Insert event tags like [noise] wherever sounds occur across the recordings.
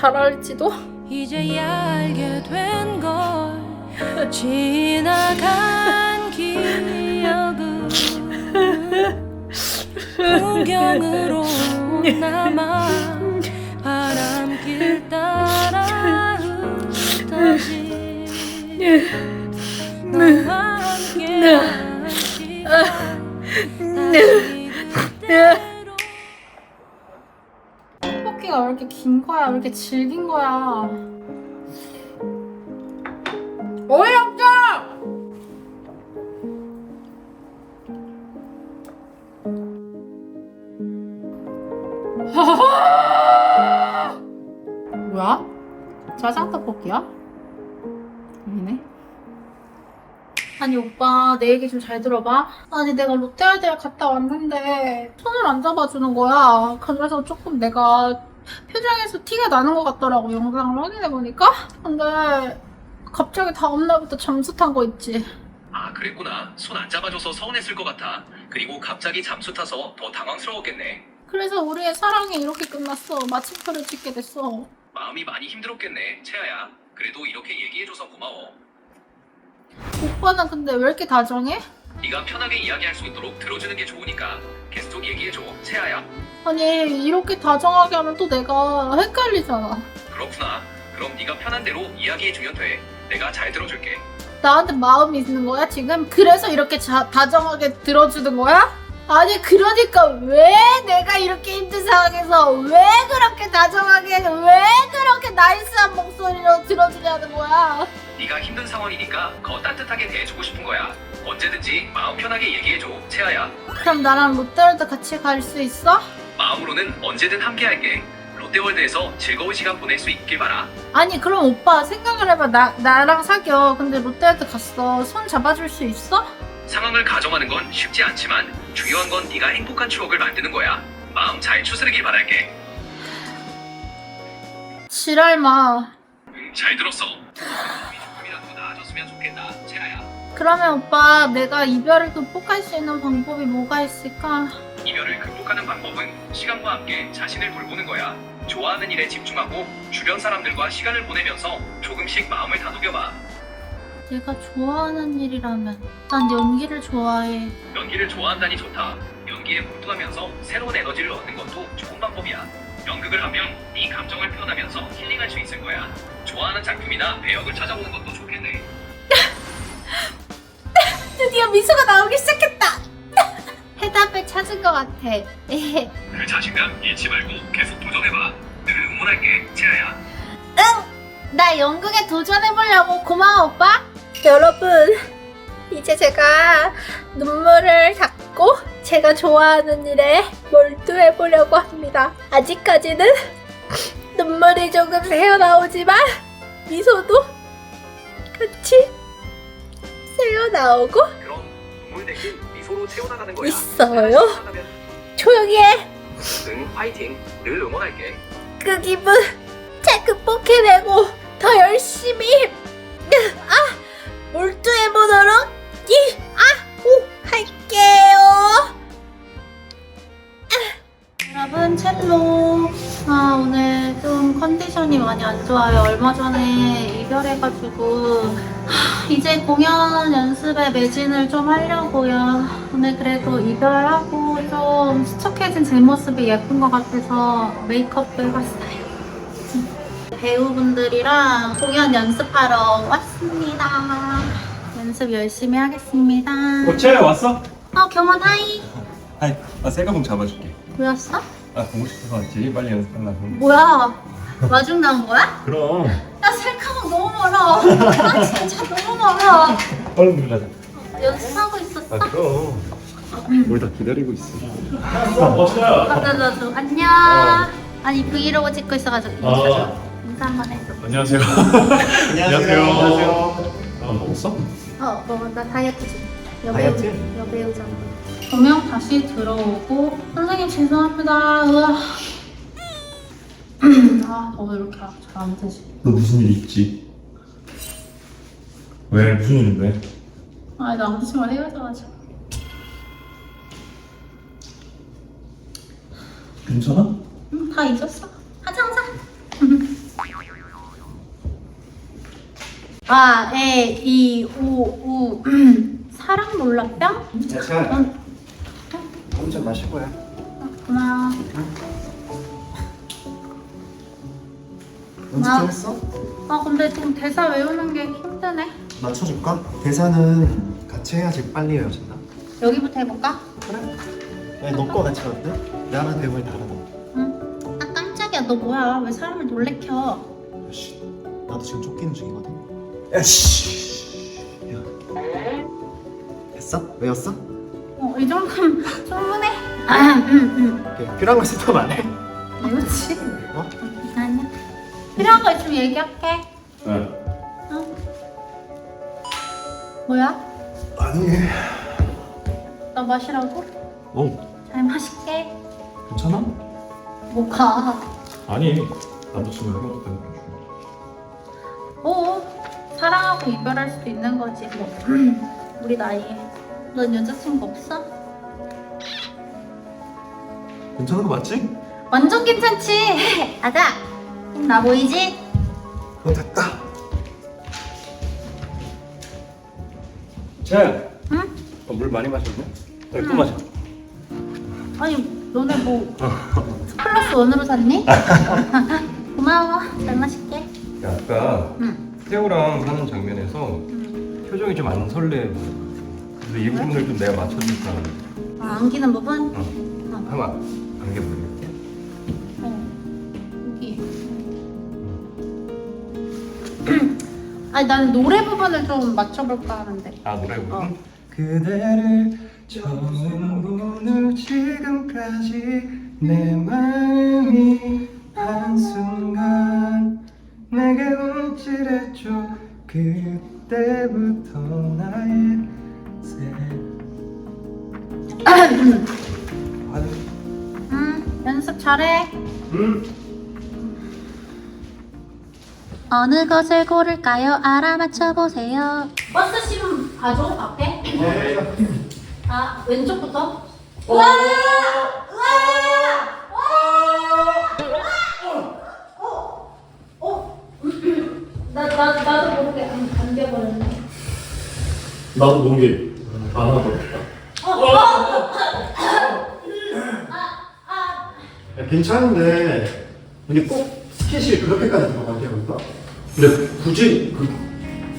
정말 잘 알지도? 이제야 알게 된 걸 지나간 기억은 풍경으로 남아 바람길 따라 흩어진 너와 시간 다시 떡볶이가 왜 이렇게 긴 거야? 왜 이렇게 질긴 거야? 어이없어! [laughs] 뭐야? 짜장 떡볶이야? 아니네. 아니 오빠 내 얘기 좀 잘 들어봐. 아니 내가 롯데월드에 갔다 왔는데 손을 안 잡아주는 거야. 그래서 조금 내가 표정에서 티가 나는 것 같더라고 영상을 확인해 보니까. 근데 갑자기 다음 날부터 잠수 탄 거 있지. 아 그랬구나 손 안 잡아줘서 서운했을 것 같아 그리고 갑자기 잠수 타서 더 당황스러웠겠네 그래서 우리의 사랑이 이렇게 끝났어. 마침표를 찍게 됐어. 마음이 많이 힘들었겠네 채아야 그래도 이렇게 얘기해줘서 고마워 오빠는 근데 왜 이렇게 다정해? 네가 편하게 이야기할 수 있도록 들어주는 게 좋으니까 계속 얘기해줘. 채아야. 아니 이렇게 다정하게 하면 또 내가 헷갈리잖아. 그렇구나. 그럼 네가 편한 대로 이야기해주면 돼. 내가 잘 들어줄게. 나한테 마음이 있는 거야 지금? 그래서 이렇게 자- 다정하게 들어주는 거야? 아니 그러니까 왜 내가 이렇게 힘든 상황에서 왜 그렇게 다정하게 왜 그렇게 나이스한 목소리로 들어주냐는 거야? 네가 힘든 상황이니까 더 따뜻하게 대해주고 싶은 거야 언제든지 마음 편하게 얘기해줘 채아야 그럼 나랑 롯데월드 같이 갈 수 있어? 마음으로는 언제든 함께할게 롯데월드에서 즐거운 시간 보낼 수 있길 바라 아니 그럼 오빠 생각을 해봐 나, 나랑 사겨 근데 롯데월드 갔어 손 잡아줄 수 있어? 상황을 가정하는 건 쉽지 않지만 중요한 건 네가 행복한 추억을 만드는 거야. 마음 잘 추스르길 바랄게. 지랄마 응, 잘 들었어. 조금이라도 나아졌으면 좋겠다, 채아야. 그러면 오빠 내가 이별을 극복할 수 있는 방법이 뭐가 있을까? 이별을 극복하는 방법은 시간과 함께 자신을 돌보는 거야. 좋아하는 일에 집중하고 주변 사람들과 시간을 보내면서 조금씩 마음을 다독여봐. 내가 좋아하는 일이라면 난 연기를 좋아해 연기를 좋아한다니 좋다. 연기에 몰두하면서 새로운 에너지를 얻는 것도 좋은 방법이야. 연극을 하면 네 감정을 표현하면서 힐링할 수 있을 거야. 좋아하는 작품이나 배역을 찾아보는 것도 좋겠네. 드디어 미소가 나오기 시작했다. [laughs] 해답을 찾은 것 같아. [laughs] 그 자신감 잃지 말고 계속 도전해봐. 늘 응원할게, 채아야. 나 연극에 도전해보려고. 고마워 오빠. 여러분 이제 제가 눈물을 닦고 제가 좋아하는 일에 몰두해보려고 합니다. 아직까지는 눈물이 조금 새어나오지만 미소도 같이 새어나오고 그럼 눈물 대신 미소로 채워나가는 거야. 있어요? 조용히 해 응, 파이팅. 늘 응원할게. 그 기분 잘 극복해내고 더 열심히 아 몰두해보도록 이 첼로 아 오늘 좀 컨디션이 많이 안 좋아요 얼마 전에 이별해가지고 하, 이제 공연 연습에 매진을 좀 하려고요 오늘 그래도 이별하고 좀 수척해진 제 모습이 예쁜 것 같아서 메이크업도 해봤어요 배우분들이랑 공연 연습하러 왔습니다. 연습 열심히 하겠습니다. 어, 채야 왔어? 어, 경원 하이. 아이, 나 셀카봉 잡아줄게. 왜 왔어? 아, 보고 싶어서 왔지. 빨리 연습하려고. 뭐야? 마중 나온 거야? 그럼. 나 셀카봉 너무 멀어. 나 진짜 너무 멀어. 얼른 들어가자. 연습하고 있었어? 아, 그럼. 우리 다 기다리고 있어. 맞아, 나도. 안녕. 아니, 브이로그 찍고 있어가지고. 인사, 인사 한번 해줘. 안녕하세요. 안녕하세요. 안녕하세요. 아, 먹었어? 어, 어, 나 다이어트 중. 다이어트? 여배우잖아. 조명 다시 들어오고 선생님 죄송합니다. 으아. [clears throat] 아 너도 이렇게 아, 잘안 되지. 너 무슨 일 있지? 왜 무슨 일인데? 아 남자친구랑 헤어져가지고. 괜찮아? 응, 다 잊었어. 하자 하자. [laughs] 아, 에, 이, 오, 우, [clears throat] 사랑 몰랐병? 야, 차. 응. 한잔 마실 거야. 고마워. 연습 아. 좀 했어? 아, 근데 좀 대사 외우는 게 힘드네. 맞춰줄까? 대사는 같이 해야지 빨리 외워진다. 여기부터 해볼까? 그래? 아니, 너거 같이 하는데? 나랑 대본이 다르다. 응. 아, 깜짝이야. 너 뭐야? 왜 사람을 놀래켜? 야 씨, 나도 지금 쫓기는 중이거든. 야 씨. 야. 했어? 외웠어? 어, 이 정도면 충분해. 아, 응, 응. 오케이. 필요한 거 있으면 말해. 외우지? 어? 아니야. 필요한 거 있으면 얘기할게. 네. 응. 뭐야? 아니. 나 마시라고? 어, 잘 마실게. 괜찮아? 뭐가? 아니, 남자친구 되는 거지. 뭐 사랑하고 이별할 수도 있는 거지 뭐. [clears throat] 우리 나이에. 넌 여자친구 없어? 괜찮은 거 맞지? 완전 괜찮지. [laughs] 아자. 나 보이지? 어, 됐다. 채아. 응? 어, 물 많이 마셨네? 응. 또 마셔. 아니 너네 뭐 플러스 원으로 샀니? [laughs] 고마워. 잘 마실게. 야, 아까 응. 태호랑 하는 장면에서 응. 표정이 좀 안 설레 보여. 그래서 이 부분을 좀 내가 맞춰줄까 하는데. 아, 안기는 부분? 어. 어. 한번 안겨볼게. 어. 여기. [clears throat] 아니 난 노래 부분을 좀 맞춰볼까 하는데. 아, 노래 부분? 어. 그대를 처음 보는 지금까지 내 마음이 한순간 내게 움찔했죠 그때부터 나의 새 응. 연습 잘해. 응. 어느 것을 고를까요? 알아맞혀 보세요. 버스 심 봐줘 앞에. 아 왼쪽부터. 와! 와! 어? 나, 나, 나도 모르게 안, 안겨버렸네. 나도 모르게 안 하더라. 야, 괜찮은데 이게 꼭 스킨십 그렇게까지 들어가게 할까? 근데 굳이 그,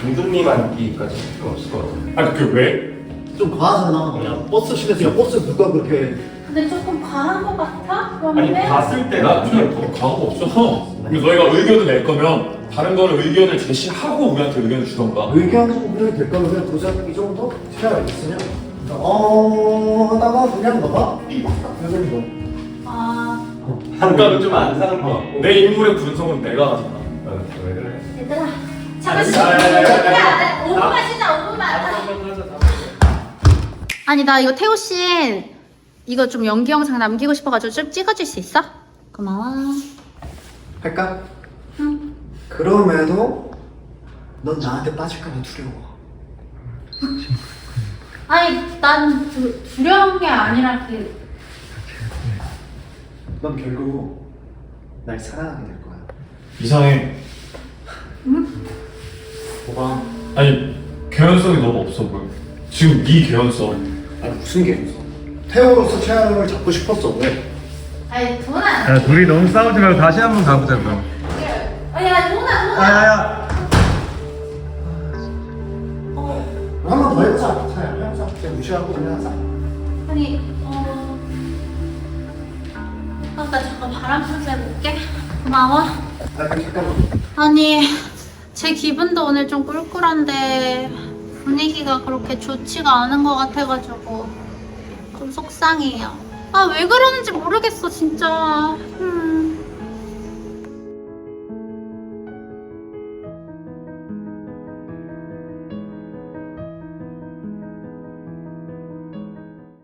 감독님 안기까지 필요 없을 것 같아 아니 그 왜? 좀 과하잖아. 야, 버스 시내서 야, 버스 누가 그렇게 근데 조금 과한 것 같아? 아니 그런데? 봤을 때나 그냥 더 과거 없어. 그리고 너희가 의견을 낼 거면 다른 거를 의견을 제시하고 우리한테 의견을 주던가. 의견이 될까 그냥 도장 이 정도? 시야 있으냐? 어, 하다가 그냥 너가 이 정도. 아 한가는 좀 안 사는 것 같고 내 인물의 분성은 내가 하잖아. 어, 왜 그래? 얘들아 잠깐 쉬 야, 야, 야, 야, 5분만 쉬자 5분만 아니 나 이거 태호 씨 이거 좀 연기 영상 남기고 싶어가지고 좀 찍어줄 수 있어? 고마워 할까? 응 그럼에도 넌 나한테 빠질까봐 두려워. 아니 난 두, 두려운 게 아니라 그 넌 결국 날 사랑하게 될 거야. 이상해. 뭐가? 아니 개연성이 너무 없어 보여. 지금 네 개연성. 아니 무슨 게임이어? 태호로서 채아를 잡고 싶었어 왜? 아니 도나 야 둘이 너무 싸우지 말고 다시 한번 가보자 그럼 아 야 도나 도나 야야야 한번 더 해보자. 차야 해보자. 그냥 무시하고 그냥 하자. 아니 어... 아, 나 잠깐 바람 좀 쐬고 올게 고마워 아 잠깐만. 아니 제 기분도 오늘 좀 꿀꿀한데 분위기가 그렇게 좋지가 않은 것 같아가지고 좀 속상해요 아 왜 그러는지 모르겠어 진짜 음.